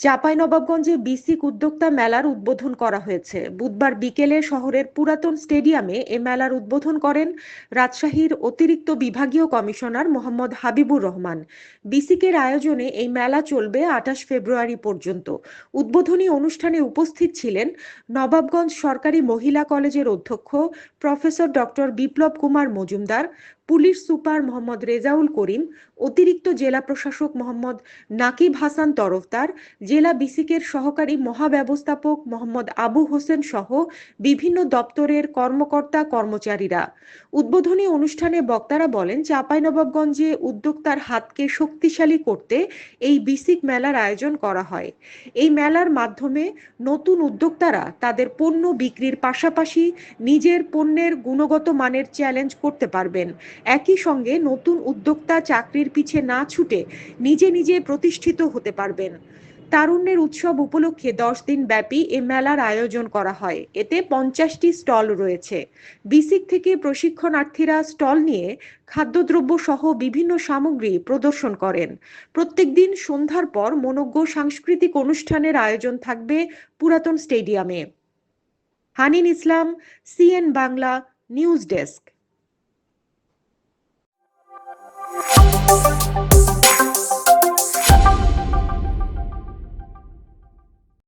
চাঁপাইনবাবগঞ্জে বিসিক উদ্যোক্তা মেলার উদ্বোধন করা হয়েছে। বুধবার বিকেলে শহরের পুরাতন স্টেডিয়ামে এ মেলার উদ্বোধন করেন রাজশাহীর অতিরিক্ত বিভাগীয় কমিশনার মোহাম্মদ হাবিবুর রহমান। বিসিকের আয়োজনে এই মেলা চলবে আঠাশ ফেব্রুয়ারি পর্যন্ত। উদ্বোধনী অনুষ্ঠানে উপস্থিত ছিলেন নবাবগঞ্জ সরকারি মহিলা কলেজের অধ্যক্ষ professor doctor Biplab Kumar Majumdar police super Mohammad Rezaul Karim, অতিরিক্ত জেলা প্রশাসক মোহাম্মদ নাকিব হাসান তরফদার, জেলা বিসিকের সহকারী মহাব্যবস্থাপক মোহাম্মদ আবু হোসেন সহ বিভিন্ন দপ্তরের কর্মকর্তা কর্মচারীরা। উদ্বোধনী অনুষ্ঠানে বক্তারা বলেন, চাঁপাইনবাবগঞ্জে উদ্যোক্তার হাতকে শক্তিশালী করতে এই বিসিক মেলার আয়োজন করা হয়। এই মেলার মাধ্যমে নতুন উদ্যোক্তারা তাদের পণ্য বিক্রির পাশাপাশি নিজের পণ্যের গুণগত মানের চ্যালেঞ্জ করতে পারবেন। একই সঙ্গে নতুন উদ্যোক্তা চাকরির পিছে না ছুটে নিজে নিজে প্রতিষ্ঠিত হতে পারবেন। তারুণ্যের উৎসব উপলক্ষে দশ দিন ব্যাপী এ মেলার আয়োজন করা হয়। এতে পঞ্চাশটি স্টল রয়েছে। বিসিক থেকে প্রশিক্ষণার্থীরা স্টল নিয়ে খাদ্যদ্রব্য সহ বিভিন্ন সামগ্রী প্রদর্শন করেন। প্রত্যেক দিন সন্ধ্যার পর মনোজ্ঞ সাংস্কৃতিক অনুষ্ঠানের আয়োজন থাকবে পুরাতন স্টেডিয়ামে। Hanin Islam, CN Bangla, news desk.